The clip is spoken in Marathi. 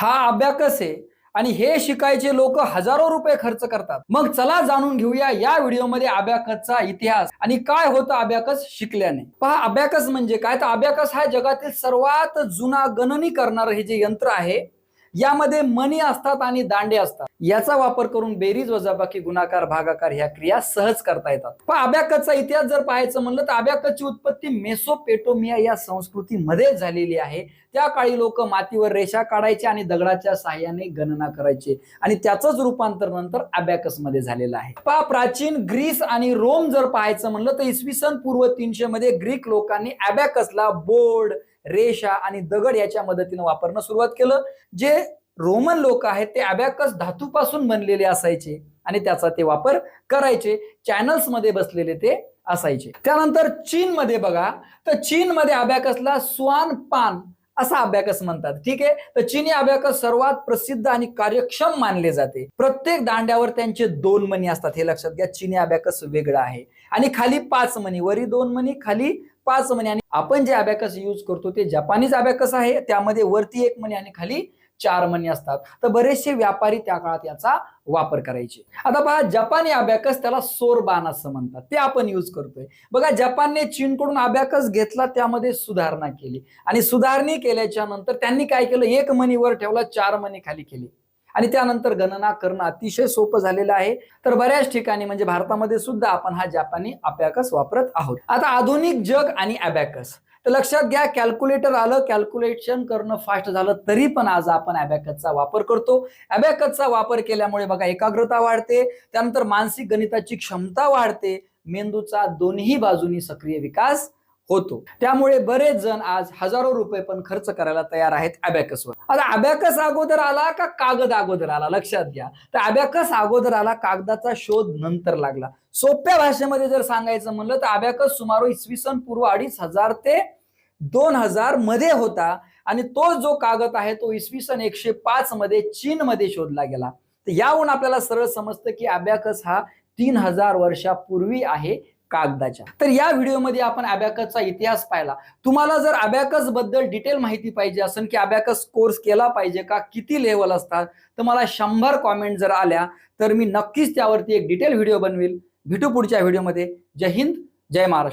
हा अभ्याकस आहे. आणि हे शिकायचे लोक हजारो रुपये खर्च करतात. मग चला जाणून घेऊया या व्हिडिओमध्ये अभ्याकसचा इतिहास आणि काय होतं अभ्याकस शिकल्याने. पहा अभ्याकस म्हणजे काय? तर अभ्याकस हा जगातील सर्वात जुना गणनी करणारं हे जे यंत्र आहे यामध्ये मणी असतात आणि दांडे असतात. याचा वापर करून बेरीज वजाबाकी गुणाकार भागाकार ह्या क्रिया सहज करता येतात. पण अभ्याकसचा इतिहास जर पाहायचं म्हणलं तर अभ्याकसची उत्पत्ती मेसोपेटोमिया या संस्कृतीमध्ये झालेली आहे. त्या काळी लोक मातीवर रेषा काढायचे आणि दगडाच्या सहाय्याने गणना करायचे. आणि त्याचंच रूपांतर नंतर अबॅकसमध्ये झालेलं आहे. पा प्राचीन ग्रीस आणि रोम जर पाहायचं म्हणलं तर इसवी सन पूर्व तीनशे मध्ये ग्रीक लोकांनी अबॅकसला बोर्ड रेषा आणि दगड याच्या मदतीने वापरणं सुरुवात केलं जे रोमन लोक आहेत ते अबॅकस धातूपासून बनलेले असायचे आणि त्याचा ते वापर करायचे. चॅनल्समध्ये बसलेले ते असायचे. त्यानंतर चीनमध्ये बघा तर चीनमध्ये अबॅकसला स्वान पान असा अभ्याकस म्हणतात. ठीक आहे? तर चिनी अभ्याकस सर्वात प्रसिद्ध आणि कार्यक्षम मानले जाते. प्रत्येक दांड्यावर त्यांचे दोन मणी असतात. हे लक्षात घ्या चिनी अभ्याकस वेगळा आहे. आणि खाली पाच मणी वरी दोन मणी खाली पाच मणी. आणि आपण जे अबॅकस यूज करतो ते जपानीज अबॅकस आहे. त्यामध्ये वरती एक मणी आणि खाली चार मणी असतात. तर बरेचसे व्यापारी त्या काळात याचा वापर करायचे. आता पहा जपानी अबॅकस त्याला सोरबान असं म्हणतात. ते आपण यूज करतोय. बघा जपानने चीनकडून अबॅकस घेतला त्यामध्ये सुधारणा केली. आणि सुधारणी केल्याच्यानंतर त्यांनी काय केलं? एक मणीवर ठेवला चार मणी खाली केली. आणि त्यानंतर गणना करणं अतिशय सोपं झालेलं आहे. तर बऱ्याच ठिकाणी म्हणजे भारतामध्ये सुद्धा आपण हा जपानी अबॅकस वापरत आहोत. आता आधुनिक जग आणि अबॅकस. तर लक्षात घ्या कॅल्क्युलेटर आलं कॅल्क्युलेशन करणं फास्ट झालं तरी पण आज आपण अबॅकसचा वापर करतो. अबॅकसचा वापर केल्यामुळे बघा एकाग्रता वाढते त्यानंतर मानसिक गणिताची क्षमता वाढते मेंदूचा दोन्ही बाजूनी सक्रिय विकास होतो. त्यामुळे बरेच जण आज हजारो रुपये पण खर्च करायला तयार आहेत अबॅकसवर. आता अबॅकस अगोदर आला का कागद अगोदर आला? लक्षात घ्या. तर अबॅकस अगोदर आला कागदाचा शोध नंतर लागला. सोप्या भाषेमध्ये जर सांगायचं म्हणलं तर अबॅकस सुमारे इसवी सन पूर्व अडीच हजार ते दोन हजारमध्ये होता. आणि तो जो कागद आहे तो इसवी सन एकशे पाच मध्ये चीन मध्ये शोधला गेला. तर याहून आपल्याला सरळ समजतं की अबॅकस हा तीन हजार वर्षापूर्वी आहे. कागदाच्या. तर या व्हिडिओमध्ये आपण अबॅकसचा इतिहास पाहिला. तुम्हाला जर अबॅकसबद्दल डिटेल माहिती पाहिजे असेल की अबॅकस कोर्स केला पाहिजे का किती लेवल असतात तर मला शंभर कॉमेंट जर आल्या तर मी नक्कीच त्यावरती एक डिटेल व्हिडिओ बनवेल. भेटू पुढच्या व्हिडिओमध्ये. जय हिंद जय महाराष्ट्र.